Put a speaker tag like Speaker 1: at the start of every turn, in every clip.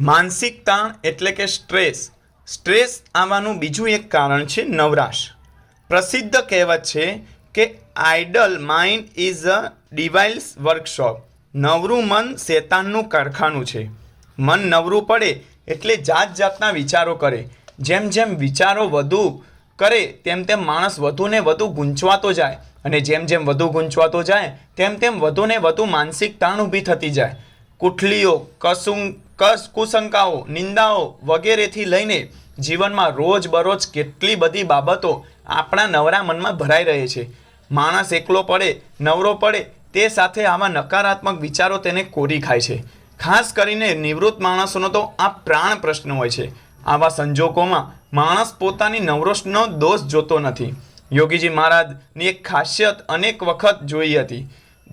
Speaker 1: માનસિક તાણ એટલે કે સ્ટ્રેસ. સ્ટ્રેસ આવવાનું બીજું એક કારણ છે નવરાશ. પ્રસિદ્ધ કહેવત છે કે idle mind is a devil's workshop. નવરું મન શેતાનનું કારખાનું છે. મન નવરું પડે એટલે જાત જાતના વિચારો કરે. જેમ જેમ વિચારો વધુ કરે, તેમ તેમ માણસ વધુને વધુ ગૂંચવાતો જાય. અને જેમ જેમ વધુ ગૂંચવાતો જાય, તેમ તેમ વધુને વધુ માનસિક તાણ ઊભી થતી જાય. કુઠલીઓ કસું કસ કુશંકાઓ, નિંદાઓ વગેરેથી લઈને જીવનમાં રોજ બરોજ કેટલી બધી બાબતો આપણા નવરા મનમાં ભરાઈ રહે છે. માણસ એકલો પડે, નવરો પડે, તે સાથે આવા નકારાત્મક વિચારો તેને કોરી ખાય છે. ખાસ કરીને નિવૃત્ત માણસોનો તો આ પ્રાણ પ્રશ્ન હોય છે. આવા સંજોગોમાં માણસ પોતાની નવરોશનો દોષ જોતો નથી. યોગીજી મહારાજની એક ખાસિયત અનેક વખત જોઈ હતી.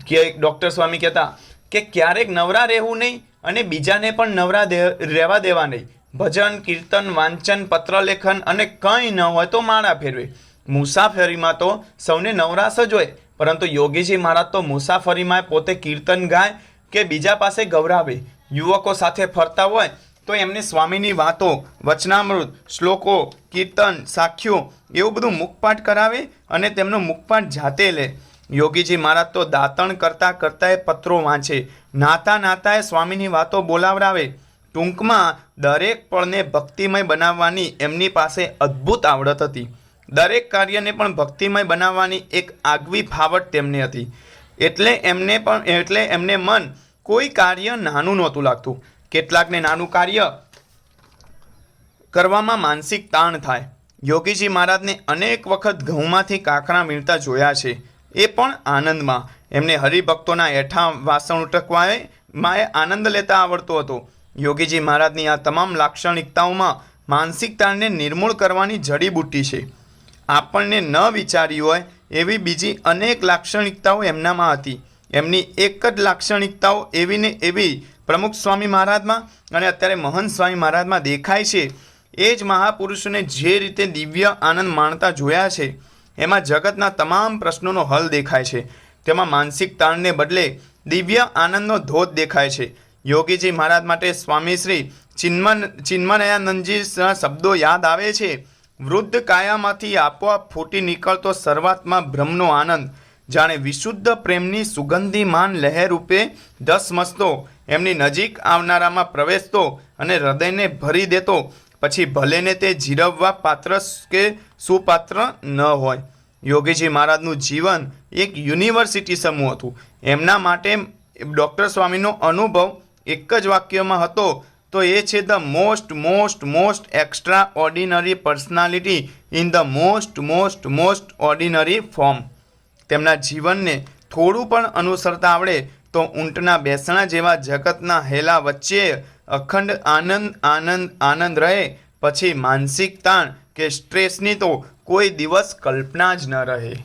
Speaker 1: કે ડૉક્ટર સ્વામી કહેતા કે ક્યારેક નવરા રહેવું નહીં અને બીજાને પણ નવરા દે, રહેવા દેવા નહીં. ભજન, કીર્તન, વાંચન, પત્રલેખન અને કંઈ ન હોય તો માળા ફેરવે. મુસાફરીમાં તો સૌને નવરાશ જ હોય પરંતુ યોગીજી મહારાજ તો મુસાફરીમાં પોતે કીર્તન ગાય કે બીજા પાસે ગૌરાવે. યુવકો સાથે ફરતા હોય તો એમને સ્વામીની વાતો, વચનામૃત, શ્લોકો, કીર્તન, સાખ્યો એવું બધું મુખપાઠ કરાવે અને તેમનો મુખપાઠ જાતે લે. યોગીજી મહારાજ તો દાંતણ કરતાં કરતાં પત્રો વાંચે. નાતા નાતાએ સ્વામીની વાતો બોલાવરાવે ટૂંકમાં દરેક પળને ભક્તિમય બનાવવાની એમની પાસે અદ્ભુત આવડત હતી. દરેક કાર્યને પણ ભક્તિમય બનાવવાની એક આગવી ફાવટ તેમની હતી. એટલે એમને પણ, એટલે એમને મન કોઈ કાર્ય નાનું નહોતું લાગતું. કેટલાકને નાનું કાર્ય કરવામાં માનસિક તાણ થાય. યોગીજી મહારાજને અનેક વખત ઘઉંમાંથી કાંકરા મીણતા જોયા છે. એ પણ આનંદમાં. એમને હરિભક્તોના એઠા વાસણ ઉટકવાએ માએ આનંદ લેતા આવડતો હતો. યોગીજી મહારાજની આ તમામ લાક્ષણિકતાઓમાં માનસિકતાને નિર્મૂળ કરવાની જડીબુટ્ટી છે. આપણને ન વિચારી હોય એવી બીજી અનેક લાક્ષણિકતાઓ એમનામાં હતી. એમની એક જ લાક્ષણિકતાઓ એવી ને એવી પ્રમુખ સ્વામી મહારાજમાં અને અત્યારે મહંત સ્વામી મહારાજમાં દેખાય છે. એ જ મહાપુરુષોને જે રીતે દિવ્ય આનંદ માણતા જોયા છે એમાં જગતના તમામ પ્રશ્નોનો હલ દેખાય છે. તેમાં માનસિક તાણને બદલે દિવ્ય આનંદનો ધોધ દેખાય છે. યોગીજી મહારાજ માટે સ્વામી શ્રી ચિન્મન ચિન્મનયાનંદજીના શબ્દો યાદ આવે છે. વૃદ્ધ કાયામાંથી આપોઆપ ફૂટી નીકળતો શરૂઆતમાં બ્રહ્મનો આનંદ. જાણે વિશુદ્ધ પ્રેમની સુગંધીમાન લહેર રૂપે ધસમસતો એમની નજીક આવનારામાં પ્રવેશતો અને હૃદયને ભરી દેતો. પછી ભલેને તે જીરવવા પાત્ર કે સુપાત્ર ન હોય. યોગીજી મહારાજનું જીવન એક યુનિવર્સિટી સમૂહ હતું. એમના માટે ડૉક્ટર સ્વામીનો અનુભવ એક જ વાક્યમાં હતો, તો એ છે the most most most extraordinary personality in the most most most ordinary form. તેમના જીવનને થોડું પણ અનુસરતા આવડે તો ઊંટના બેસણા જેવા જગતના હેલા વચ્ચે અખંડ આનંદ આનંદ આનંદ રહે, પછી માનસિક તાણ કે સ્ટ્રેસની તો કોઈ દિવસ કલ્પના જ ન રહે.